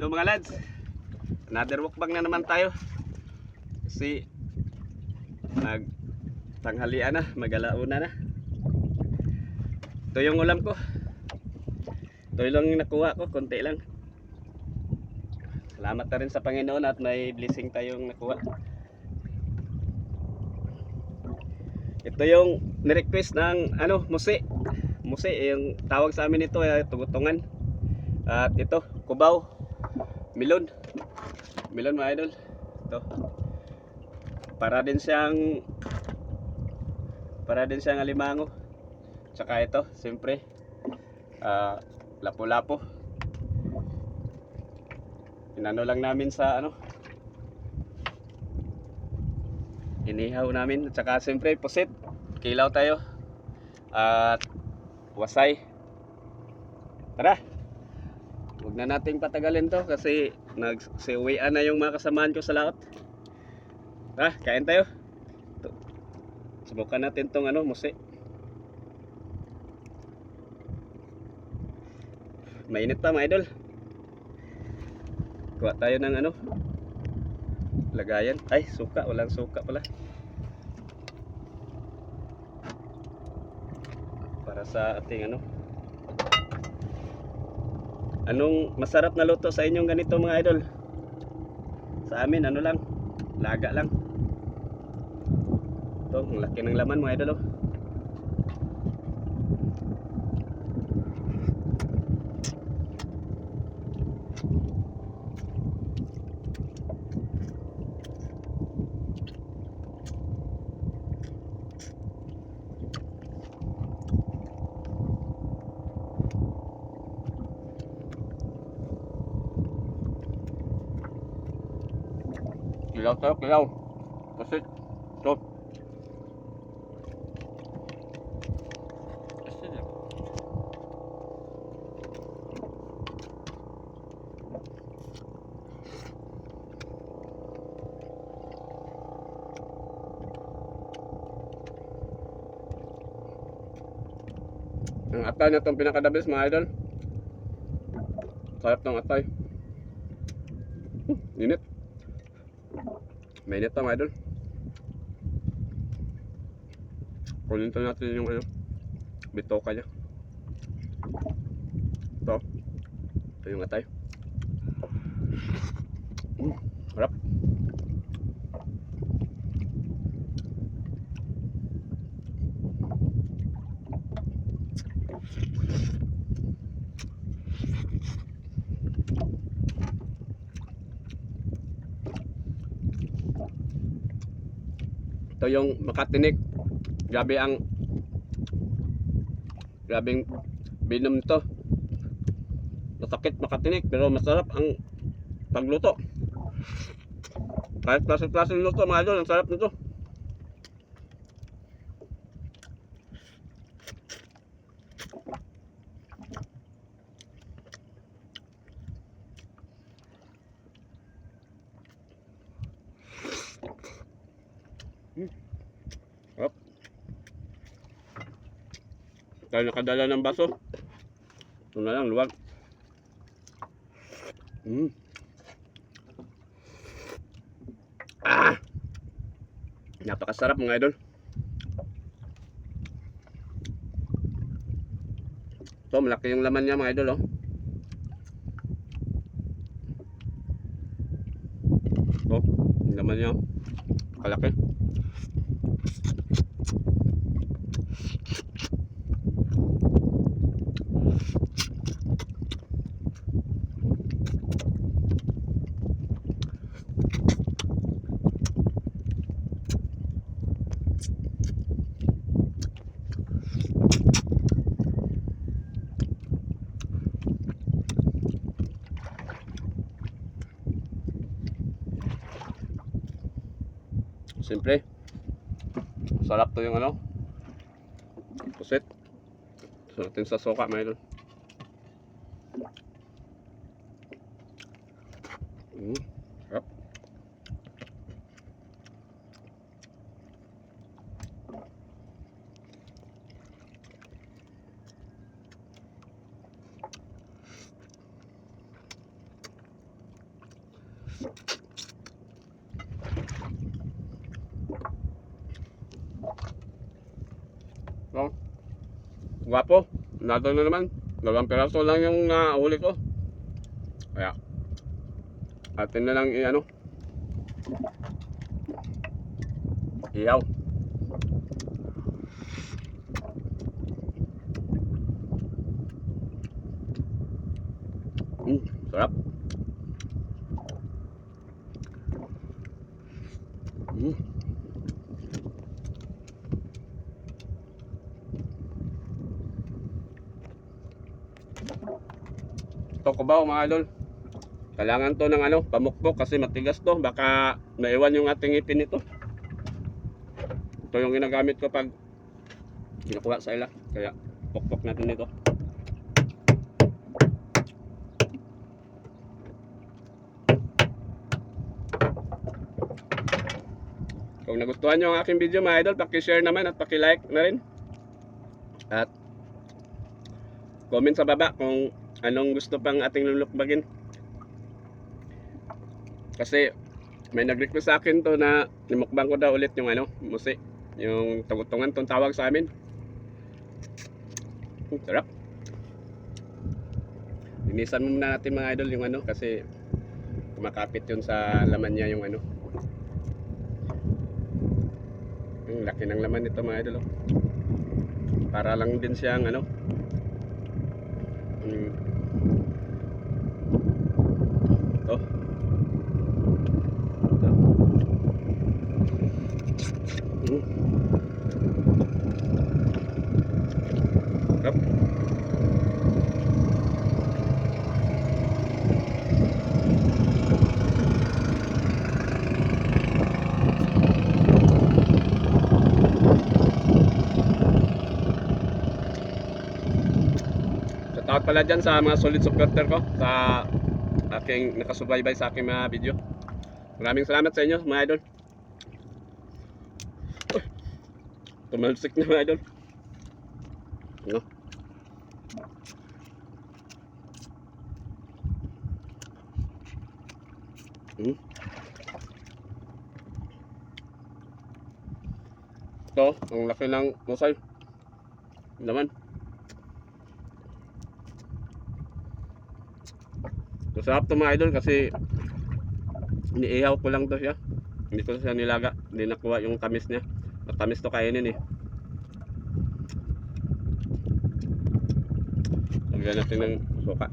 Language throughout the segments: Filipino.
So mga lads, another walkback na naman tayo. Kasi mag tanghalian na, magalauna na. Ito yung ulam ko. Ito yung nakuha ko, konti lang. Salamat na rin sa Panginoon at may blessing tayong nakuha. Ito yung nirequest ng ano, musi. Musi, yung tawag sa amin ito ay tugutungan. At ito, kubaw. Milon. Milon mga idol. Ito. Para din siyang para din siyang alimango. Tsaka ito, siyempre. ah, lapu-lapo. Inano lang namin sa ano. Inihaw namin. At saka siyempre, pusit. Kilaw tayo. At wasay. Tara! Huwag na nating patagalin to kasi nagsiuwian na yung mga kasamahan ko sa laot. Tara, kain tayo. Ito. Subukan natin tong ano, musi. Mainit pa mga idol. Kuha tayo ng ano. Lagayan. Ay, suka. Walang suka pala. Para sa ating ano. Anong masarap na luto sa inyong ganito mga idol? Sa amin ano lang, laga lang. Ito, ang laki ng laman mga idol oh. Kilaw tayo, kilaw. Kasi, ito. Kasi, Ang atay na itong pinakadabis mga idol. Sarap ng atay. Hmm, init. Mainit pa mga idol. Kunin natin yung ano, bitoka niya. Ito. Ito yung atay. Mm. Ito yung makatinik. Grabe ang grabing binom to. Masakit makatinik pero masarap ang pagluto. Kahit klase-klase luto mga idol, ang sarap nito. Tayo nakadala ng baso. Ito na lang, luwag. Mm. Ah! Napakasarap mga idol. Ito, malaki yung laman niya mga idol, oh. Ito, yung laman niya. Kalaki. Siyempre, sarap to yung ano, pusit. So natin sa soka mga idol. Mm, sarap. So, Gwapo. Nato na naman. Dalawang peraso lang yung nahuli ko. Kaya, atin na lang i-ano. Iyaw. Mm, sarap. Mm. Kubaw mga idol. Kailangan to ng ano, pamukpok kasi matigas to. Baka naiwan yung ating ipin nito. Ito yung ginagamit ko pag kinukuha sa ila. Kaya pukpok natin nito. Kung nagustuhan nyo ang aking video mga idol, paki-share naman at paki-like na rin. At comment sa baba kung anong gusto pang ating lulukbagin. Kasi may nag-request sa akin to na nimukbang ko daw ulit yung ano, musi. Yung tagutungan tong tawag sa amin. Sarap. Linisan muna natin mga idol yung ano kasi kumakapit yun sa laman niya yung ano. Ang laki ng laman nito mga idol. Oh. Para lang din siyang ano. Mm. Sarap. Shoutout pala dyan sa mga solid supporter ko sa aking nakasubaybay sa aking mga video. Maraming salamat sa inyo mga idol. Uy, Tumalsik na mga idol. No? Hmm. Ito, ang laki ng musay. Naman. Masarap to mga idol kasi iniihaw ko lang to siya. Hindi ko siya nilaga. Hindi nakuha yung tamis niya. Matamis to kainin eh. Lagyan natin ng suka.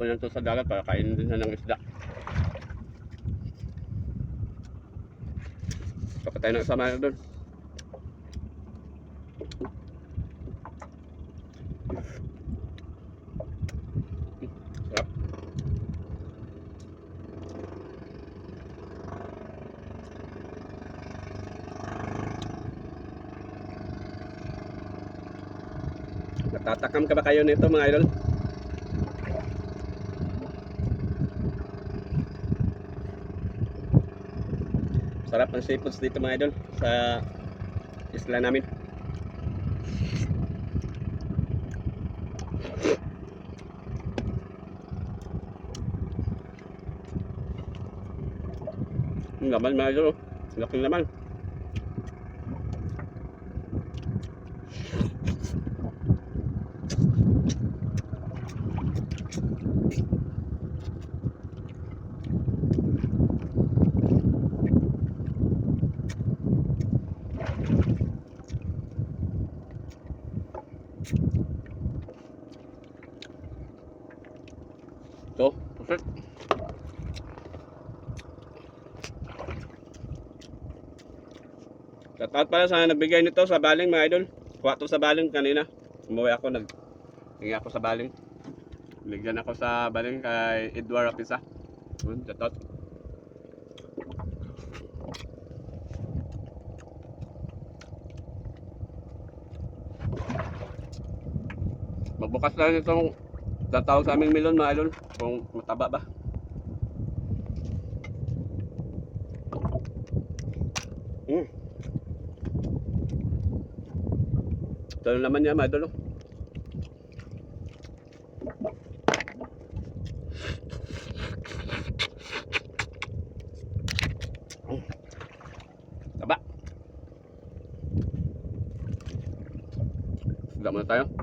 Lang to sa dagat para kainin din siya ng isda. Kapatay ng sama doon. Sarap. Natatakam ka ba kayo nito mga idol? Sarap ang seafoods dito mga idol sa isla namin. Ang laman mga idol. oh. Laking laman. Ito, perfect. Shoutout pala sa nagbigay nito sa baling mga idol. Kuha sa baling kanina. Umuwi ako, nag hingi ako sa baling. Bigyan ako sa baling kay Edward Rapisa. Yun, Shoutout. Magbukas lang itong Tatawag sa aming melon mga idol. Kung mataba ba. Mm. Ito na naman mga idol. oh. Taba. Siga muna.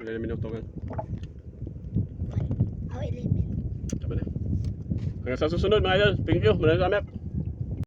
Ilan minuto kan? Oh, 11. Sabi na. Hanggang sa susunod mga idol. Thank you. Maraming salamat.